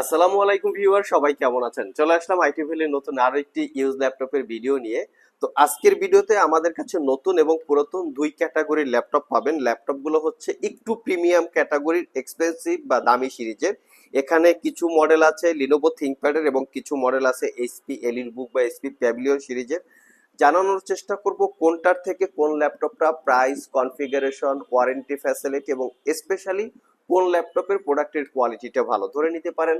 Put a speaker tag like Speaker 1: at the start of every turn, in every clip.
Speaker 1: আসসালামু আলাইকুম ভিউয়ার, সবাই কেমন আছেন? চলে আসলাম আইটি ভ্যালির নতুন আরও একটি ইউজ ল্যাপটপের ভিডিও নিয়ে। তো আজকের ভিডিওতে আমাদের কাছে নতুন এবং পুরাতন দুই ক্যাটাগরির ল্যাপটপ পাবেন। ল্যাপটপগুলো হচ্ছে একটু প্রিমিয়াম ক্যাটাগরির এক্সপেন্সিভ বা দামি সিরিজের। এখানে কিছু মডেল আছে লিনোভো থিঙ্কপ্যাডের এবং কিছু মডেল আছে এইচপি এলিট বুক বা এইচপি প্যাভিলিয়ন সিরিজের। জানানোর চেষ্টা করব কোনটার থেকে কোন ল্যাপটপটা প্রাইস কনফিগারেশন ওয়ারেন্টি ফ্যাসিলিটি এবং স্পেশালি কোন ল্যাপটপের প্রোডাক্টের কোয়ালিটিটা ভালো? ধরে নিতে পারেন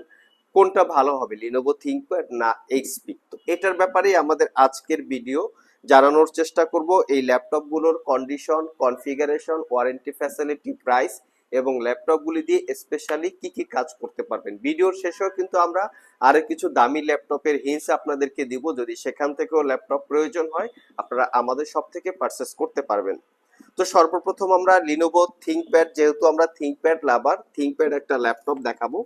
Speaker 1: কোনটা ভালো হবে লিনোভো থিঙ্কপ্যাড না এইচপি তো এটার ব্যাপারেই আমাদের আজকের ভিডিও জানানোর চেষ্টা করব। এই ল্যাপটপগুলোর condition configuration warranty facility price এবং ল্যাপটপগুলি দিয়ে স্পেশালি কি কি কাজ করতে পারবেন। ভিডিওর শেষেও কিন্তু আমরা আরও কিছু দামি ল্যাপটপের হিন্স আপনাদেরকে দিব। যদি সেখান থেকেও ল্যাপটপ প্রয়োজন হয়, আপনারা আমাদের সব থেকে পারচেস করতে পারবেন। তো সর্বপ্রথম আমরা লিনোভো থিঙ্কপ্যাড যেহেতু আমরা থিঙ্কপ্যাড লাভার থিঙ্কপ্যাড একটা ল্যাপটপ দেখাবো।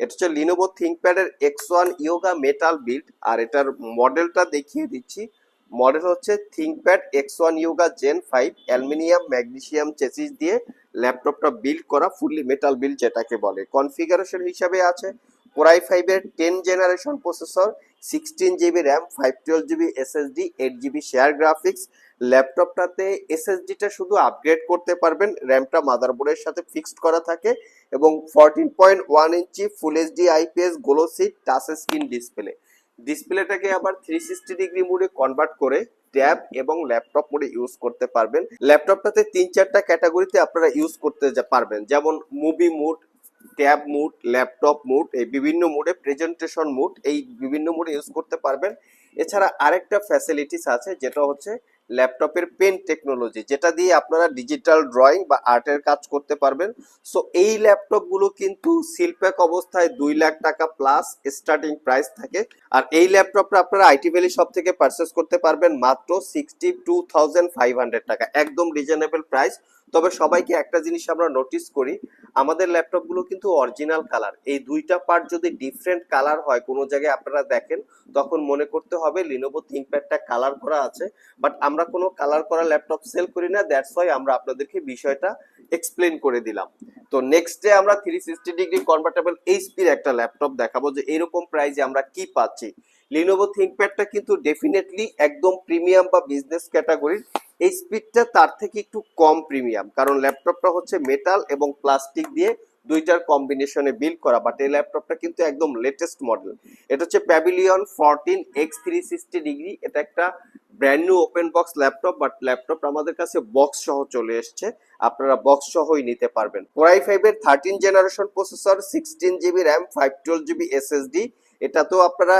Speaker 1: এটা হচ্ছে Lenovo থিঙ্কপ্যাডের X one Yoga metal build আর এটার মডেলটা দেখিয়ে দিচ্ছি। মডেল হচ্ছে ThinkPad X one Yoga Gen five aluminium, magnesium chassis দিয়ে ল্যাপটপটা বিল্ড করা ফুললি মেটাল বিল্ড যেটাকে বলে। কনফিগারেশন হিসাবে আছে কোরাই ফাইভের ten generation processor sixteen GB RAM five twelve GB SSD eight GB share graphics ল্যাপটপটাতে এসএসডিটা শুধু আপগ্রেড করতে পারবেন র্যামটা মাদারবোর্ডের সাথে ফিক্সড করা থাকে এবং fourteen point one inch full HD IPS glossy touch screen display ডিসপ্লেটাকে আবার থ্রি সিক্সটি ডিগ্রি মোডে কনভার্ট করে ট্যাব এবং ল্যাপটপ মোডে ইউজ করতে পারবেন। ল্যাপটপটাতে তিন চারটা ক্যাটাগরিতে আপনারা ইউজ করতে পারবেন। যেমন movie mood tab mood, laptop mood, এই বিভিন্ন মোডে প্রেজেন্টেশন মুড, এই বিভিন্ন মোডে ইউজ করতে পারবেন। এছাড়া আরেকটা ফ্যাসিলিটিস আছে, যেটা হচ্ছে ল্যাপটপের পেন টেকনোলজি যেটা দিয়ে আপনারা ডিজিটাল ড্রয়িং বা আর্টের কাজ করতে পারবেন। সো এই ল্যাপটপগুলো কিন্তু সিলপ্যাক অবস্থায় দুই লাখ টাকা প্লাস স্টার্টিং প্রাইস থাকে। আর এই ল্যাপটপটা আপনারা আইটি ভ্যালি সব থেকে পারচেস করতে পারবেন মাত্র sixty two thousand five hundred টাকা, একদম রিজনেবল প্রাইস তবে সবাইকে একটা জিনিস আমরা নোটিস করি, আমাদের ল্যাপটপগুলো কিন্তু অরিজিনাল কালার এই দুইটা পার্ট যদি ডিফারেন্ট কালার হয় কোনো জায়গায় আপনারা দেখেন, তখন মনে করতে হবে লিনোভো থিঙ্কপ্যাডটা কালার করা আছে বাট আমরা কোনো কালার করা ল্যাপটপ সেল করি না দ্যাটস ওয়াই আমরা আপনাদেরকে বিষয়টা এক্সপ্লেন করে দিলাম। তো নেক্সট ডে আমরা থ্রি সিক্সটি ডিগ্রি কনভার্টেবল এইচপির একটা ল্যাপটপ দেখাবো যে এরকম প্রাইজে আমরা কি পাচ্ছি। লিনোভো থিঙ্কপ্যাডটা কিন্তু ডেফিনেটলি একদম প্রিমিয়াম বা বিজনেস ক্যাটাগরির এই স্পিডটা তার থেকে একটু কম প্রিমিয়াম কারণ ল্যাপটপটা হচ্ছে মেটাল এবং প্লাস্টিক দিয়ে দুইটার কম্বিনেশনে বিল্ড করা বাট এই ল্যাপটপটা কিন্তু একদম লেটেস্ট মডেল এটা হচ্ছে Pavilion fourteen X three sixty degree এটা একটা brand new open box laptop but laptop আমাদের কাছে বক্স সহ চলে এসছে। আপনারা বক্স সহই নিতে পারবেন। কোরাই ফাইভের thirteen generation processor sixteen GB RAM five twelve GB SSD এটাতেও আপনারা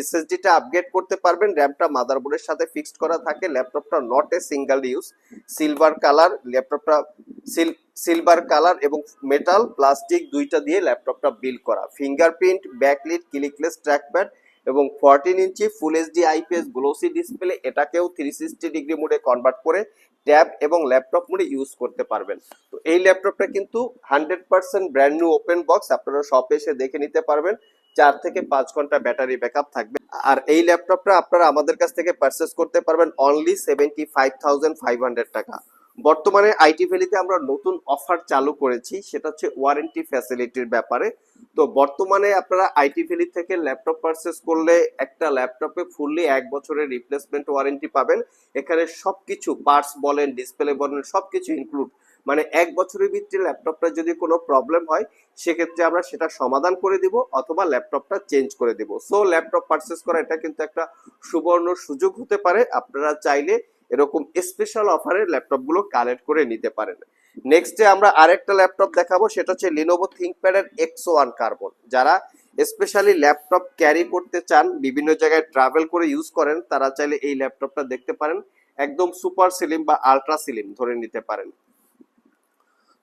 Speaker 1: এসএসডিটা আপগ্রেড করতে পারবেন র্যামটা মাদারবোর্ডের সাথে ফিক্সড করা থাকে ল্যাপটপটা not a single use silver colour ল্যাপটপটা সিল সিলভার কালার এবং মেটাল প্লাস্টিক দুইটা দিয়ে ল্যাপটপটা বিল্ড করা। ফিঙ্গারপ্রিন্ট ব্যাকলিট ক্লিকলেস ট্র্যাকপ্যাড এবং fourteen inch full HD IPS glossy display এটাকেও থ্রি সিক্সটি ডিগ্রি মোডে কনভার্ট করে ট্যাব এবং ল্যাপটপ মোডে ইউজ করতে পারবেন। তো এই ল্যাপটপটা কিন্তু hundred percent brand new open box আপনারা শপে এসে দেখে নিতে পারবেন। চার থেকে পাঁচ ঘণ্টা ব্যাটারি ব্যাকআপ থাকবে। আর এই ল্যাপটপটা আপনারা আমাদের কাছ থেকে পারচেস করতে পারবেন only seventy five thousand five hundred টাকা। বর্তমানে আইটি ভ্যালিতে আমরা নতুন অফার চালু করেছি, সেটা হচ্ছে ওয়ারেন্টি ফ্যাসিলিটির ব্যাপারে। তো বর্তমানে আপনারা আইটি ভ্যালি থেকে ল্যাপটপ পারচেস করলে একটা ল্যাপটপে ফুললি এক বছরের রিপ্লেসমেন্ট ওয়ারেন্টি পাবেন। এখানে সবকিছু পার্টস বলেন ডিসপ্লে বলেন, সবকিছু ইনক্লুড মানে এক বছরের ভিতরে ল্যাপটপটা যদি কোনো প্রবলেম হয়, সেক্ষেত্রে আমরা সেটা সমাধান করে দিব অথবা ল্যাপটপটা চেঞ্জ করে দিব। সো ল্যাপটপ পারচেস করা এটা কিন্তু একটা সুবর্ণ সুযোগ হতে পারে। আপনারা চাইলে এরকম স্পেশাল অফারের ল্যাপটপগুলো কালেক্ট করে নিতে পারেন। নেক্সটে আমরা আরেকটা ল্যাপটপ দেখাবো, সেটা হচ্ছে লিনোভো থিঙ্কপ্যাডের এক্সো ওয়ান কার্বন যারা স্পেশালি ল্যাপটপ ক্যারি করতে চান, বিভিন্ন জায়গায় ট্রাভেল করে ইউজ করেন, তারা চাইলে এই ল্যাপটপটা দেখতে পারেন। একদম সুপার সিলিম বা আলট্রা সিলিম ধরে নিতে পারেন।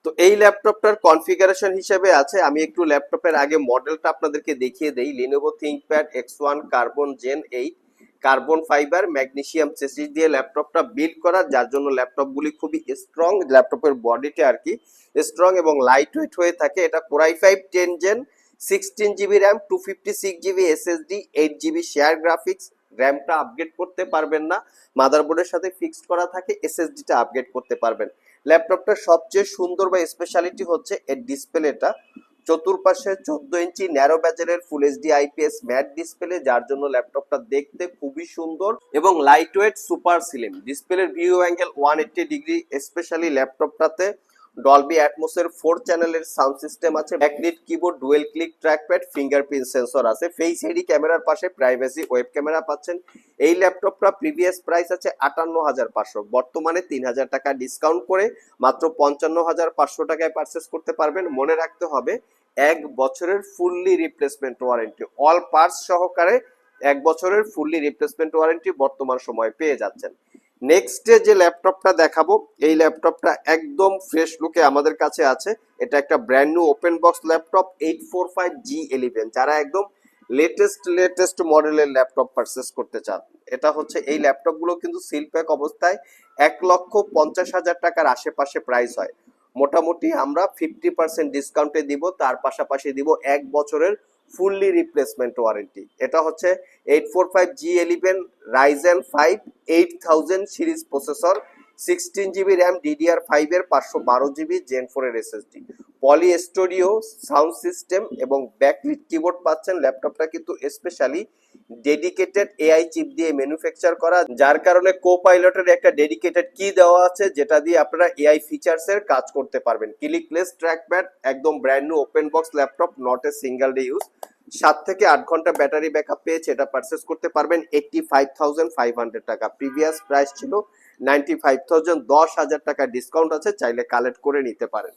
Speaker 1: তো এই ল্যাপটপটার কনফিগারেশন হিসেবে আছে। আমি একটু ল্যাপটপের আগে মডেলটা আপনাদেরকে দেখিয়ে দেই। Lenovo ThinkPad X one carbon Gen eight carbon fibre magnesium chassis দিয়ে ল্যাপটপটা বিল্ড করা, যার জন্য ল্যাপটপগুলি খুবই স্ট্রং ল্যাপটপের বডিটা আর কি স্ট্রং এবং লাইট ওয়েট হয়ে থাকে। এটা core i five ten gen sixteen GB RAM two fifty six GB SSD eight GB share graphics র্যামটা upgrade করতে পারবেন না। মাদারবোর্ডের সাথে ফিক্সড করা থাকে এসএসডিটা আপগ্রেড করতে পারবেন। ল্যাপটপটার সবচেয়ে সুন্দর বা স্পেশালিটি হচ্ছে এর ডিসপ্লেটা চতুর্পাশে চোদ্দ inch narrow ব্যাজেলের full HD IPS matte display যার জন্য ল্যাপটপটা দেখতে খুবই সুন্দর এবং লাইট ওয়েট সুপার স্লিম ডিসপ্লের view angle one eighty degree specially ল্যাপটপটাতে Dolby অ্যাটমোসের ফোর চ্যানেলের সাউন্ড সিস্টেম আছে backlit keyboard dual click trackpad fingerprint sensor আছে। ফেস আইডি ক্যামেরার পাশে প্রাইভেসি ওয়েব ক্যামেরা পাচ্ছেন। এই ল্যাপটপটা প্রিভিয়াস প্রাইস আছে আটান্ন হাজার পাঁচশো। বর্তমানে তিন হাজার টাকা ডিসকাউন্ট করে মাত্র পঞ্চান্ন হাজার পাঁচশো টাকায় পারচেস করতে পারবেন। মনে রাখতে হবে, এক বছরের fully replacement warranty all parts সহকারে এক বছরের ফুললি রিপ্লেসমেন্ট ওয়ারেন্টি বর্তমান সময়ে পেয়ে যাচ্ছেন। নেক্সটে যে ল্যাপটপটা দেখাবো, এই ল্যাপটপটা একদম ফ্রেশ লুকে আমাদের কাছে আছে। এটা একটা brand new open box laptop eight four five G eleven যারা একদম লেটেস্ট লেটেস্ট মডেলের ল্যাপটপ পারচেস করতে চান, এটা হচ্ছে এই ল্যাপটপগুলো কিন্তু সিল প্যাক অবস্থায় এক লক্ষ পঞ্চাশ হাজার টাকার আশেপাশে প্রাইস হয়। মোটামুটি আমরা ফিফটি পার্সেন্ট ডিসকাউন্টে দিব, তার পাশাপাশি দিব এক বছরের ফুললি রিপ্লেসমেন্ট ওয়ারেন্টি এটা হচ্ছে eight four five G eleven Ryzen five eight thousand series processor sixteen GB RAM DDR five এর পাঁচশো বারো জিবি জেন ফোর এর SSD poly studio sound system এবং ব্যাকলিট কিবোর্ড পাচ্ছেন। ল্যাপটপটা কিন্তু স্পেশালি ডেডিকেটেড এআই চিপ দিয়ে ম্যানুফ্যাকচার করা, যার কারণে কো পাইলটের একটা ডেডিকেটেড কি দেওয়া আছে, যেটা দিয়ে আপনারা এআই ফিচার্স এর কাজ করতে পারবেন। ক্লিকলেস ট্র্যাকপ্যাড একদম brand new open box laptop not a single day use সাত থেকে আট ঘণ্টা ব্যাটারি ব্যাকআপ পেয়েছে এটা পারচেস করতে পারবেন। Eighty five thousand five hundred টাকা। প্রিভিয়াস প্রাইস ছিল নাইনটি ফাইভ থাউজেন্ড দশ হাজার টাকা ডিসকাউন্ট আছে, চাইলে কালেক্ট করে নিতে পারেন।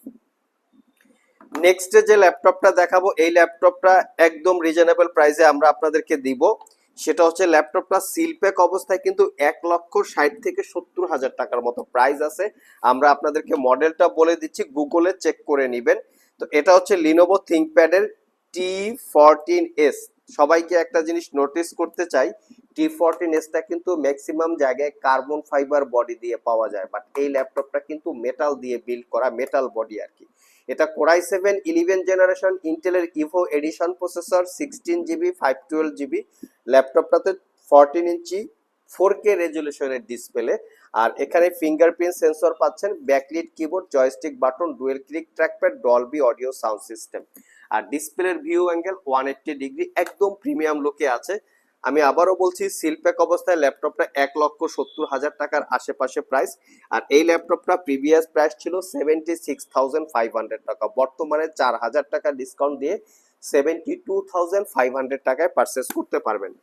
Speaker 1: নেক্সট যে ল্যাপটপটা দেখাবো, এই ল্যাপটপটা একদম রিজনেবল প্রাইসে আমরা আপনাদেরকে দিব। সেটা হচ্ছে ল্যাপটপটা সিলপ্যাক অবস্থায় কিন্তু এক লক্ষ ষাট থেকে সত্তর হাজার টাকার মতো প্রাইস আছে। আমরা আপনাদেরকে মডেলটা বলে দিচ্ছি গুগলে চেক করে নেবেন। তো এটা হচ্ছে লিনোভো থিঙ্কপ্যাডের টি ফোরটিন এস সবাইকে একটা জিনিস নোটিস করতে চাই টি ফোরটিন এসটা কিন্তু ম্যাক্সিমাম জায়গায় কার্বন ফাইবার বডি দিয়ে পাওয়া যায় বাট এই ল্যাপটপটা কিন্তু মেটাল দিয়ে বিল্ড করা মেটাল বডি আর কি এটা core i seven eleven generation ইন্টেলের Evo edition processor sixteen GB five twelve GB ল্যাপটপটাতে fourteen inch four K রেজলিউশনের ডিসপ্লে আর এখানে ফিঙ্গারপ্রিন্ট সেন্সর পাচ্ছেন backlit keyboard joystick button dual click trackpad Dolby audio sound system আর ডিসপ্লের view angle one eighty degree একদম premium লুকে আছে। আমি আবারও বলছি সিলপ্যাক অবস্থায় ল্যাপটপটা এক লক্ষ সত্তর হাজার টাকার আশেপাশে প্রাইস আর এই ল্যাপটপটা প্রিভিয়াস প্রাইস ছিল seventy six thousand five hundred টাকা। বর্তমানে চার হাজার টাকা ডিসকাউন্ট দিয়ে seventy two thousand five hundred টাকায় পারচেস করতে পারবেন।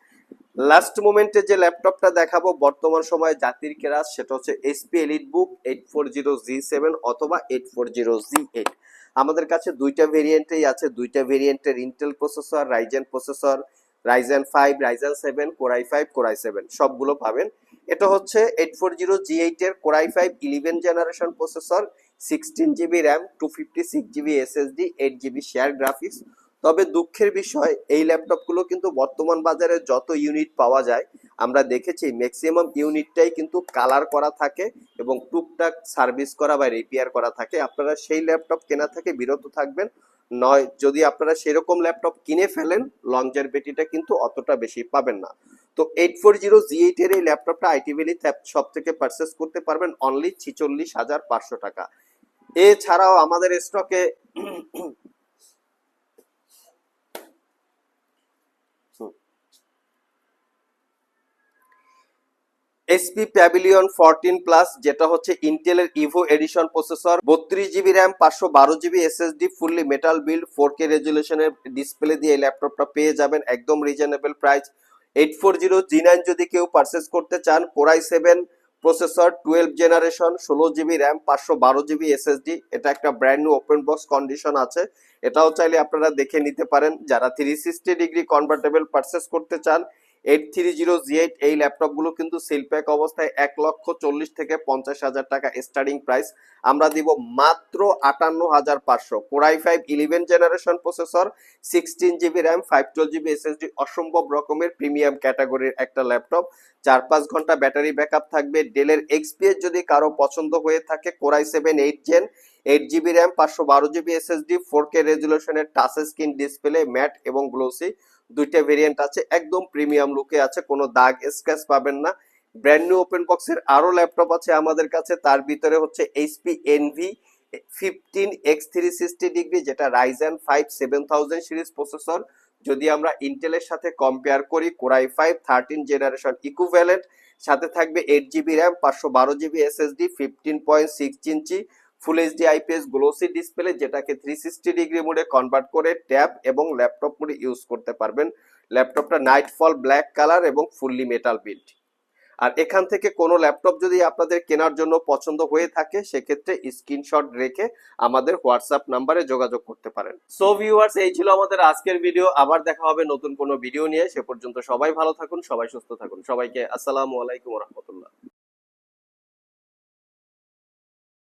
Speaker 1: লাস্ট মোমেন্টে যে ল্যাপটপটা দেখাবো, বর্তমান সময়ে জাতির কেরাস সেটা হচ্ছে SP elite book eight four zero G seven অথবা eight four zero G eight আমাদের কাছে দুইটা ভেরিয়েন্টেই আছে, দুইটা ভেরিয়েন্টের Intel processor Ryzen processor Ryzen five Ryzen seven core i five core i seven সবগুলো পাবেন। এটা হচ্ছে eight four zero G eight এর core i five eleven generation processor sixteen GB RAM two fifty six GB SSD eight GB share graphics তবে দুঃখের বিষয়, এই ল্যাপটপগুলো কিন্তু বর্তমান বাজারে যত ইউনিট পাওয়া যায়, আমরা দেখেছি ম্যাক্সিমাম ইউনিটটাই কিন্তু কালার করা থাকে এবং টুকটাক সার্ভিস করা বা রিপেয়ার করা থাকে। আপনারা সেই ল্যাপটপ কেনা থেকে বিরত থাকবেন। নয়, যদি আপনারা সেরকম ল্যাপটপ কিনে ফেলেন লংজারভিটিটা কিন্তু অতটা বেশি পাবেন না। তো eight four zero G eight এর এই ল্যাপটপটা আইটি ভ্যালি সব থেকে পারচেস করতে পারবেন অনলি ছিচল্লিশ হাজার পাঁচশো টাকা। এছাড়াও আমাদের স্টকে এসপি প্যাভিলিয়ন ফোরটিন প্লাস যেটা হচ্ছে ইন্টেলের ইভো এডিশন প্রসেসর বত্রিশ জিবি র্যাম পাঁচশো বারো GB SSD fully metal build four K রেজুলেশনের display দিয়ে এই ল্যাপটপটা পেয়ে যাবেন, একদম reasonable price eight four zero G nine যদি কেউ পারচেস করতে চান core i seven processor twelve generation ষোলো জিবি র্যাম পাঁচশো বারো জিবি এসএসডি এটা একটা brand new open box condition আছে। এটাও চাইলে আপনারা দেখে নিতে পারেন। যারা three sixty degree convertible purchase করতে চান eight three zero G eight এই ল্যাপটপগুলো কিন্তু সিলপ্যাক অবস্থায় এক লক্ষ চল্লিশ থেকে পঞ্চাশ হাজার টাকা স্টার্টিং প্রাইস আমরা দিব মাত্র আটান্ন হাজার পাঁচশো। Core i five eleven generation processor sixteen GB RAM five twelve GB SSD অসম্ভব রকমের প্রিমিয়াম ক্যাটাগরির একটা ল্যাপটপ চার পাঁচ ঘণ্টা ব্যাটারি ব্যাকআপ থাকবে। ডেলের এক্সপিএস যদি কারও পছন্দ হয়ে থাকে core i seven eight gen eight GB RAM পাঁচশো বারো জিবি এসএসডি ফোর কে রেজুলেশনের টাচ স্ক্রিন ডিসপ্লে ম্যাট এবং গ্লোসি দুইটা ভেরিয়েন্ট আছে, একদম প্রিমিয়াম লুকে আছে, কোনো দাগ স্ক্র্যাচ পাবেন না। ব্র্যান্ড নিউ ওপেন বক্সের আরও ল্যাপটপ আছে আমাদের কাছে, তার ভিতরে হচ্ছে HP Envy fifteen x three sixty degree যেটা Ryzen five seven thousand series processor যদি আমরা ইন্টেলের সাথে কম্পেয়ার করি core i five thirteen generation equivalent সাথে থাকবে এইট জিবি র্যাম পাঁচশো বারো GB SSD fifteen point six inch full HD IPS glossy display যেটাকে থ্রি সিক্সটি ডিগ্রি মোডে কনভার্ট করে ট্যাব এবং ল্যাপটপ মোডে ইউজ করতে পারবেন। ল্যাপটপটা নাইটফল ব্ল্যাক কালার এবং ফুললি মেটাল বিল্ড আর এখান থেকে কোনো ল্যাপটপ যদি আপনাদের কেনার জন্য পছন্দ হয়ে থাকে, সেক্ষেত্রে স্ক্রিনশট রেখে আমাদের হোয়াটসঅ্যাপ নাম্বারে যোগাযোগ করতে পারেন। সো ভিউয়ার্স এই ছিল আমাদের আজকের ভিডিও আবার দেখা হবে নতুন কোনো ভিডিও নিয়ে। সে পর্যন্ত সবাই ভালো থাকুন, সবাই সুস্থ থাকুন। সবাইকে আসসালামু আলাইকুম রহমতুল্লাহ।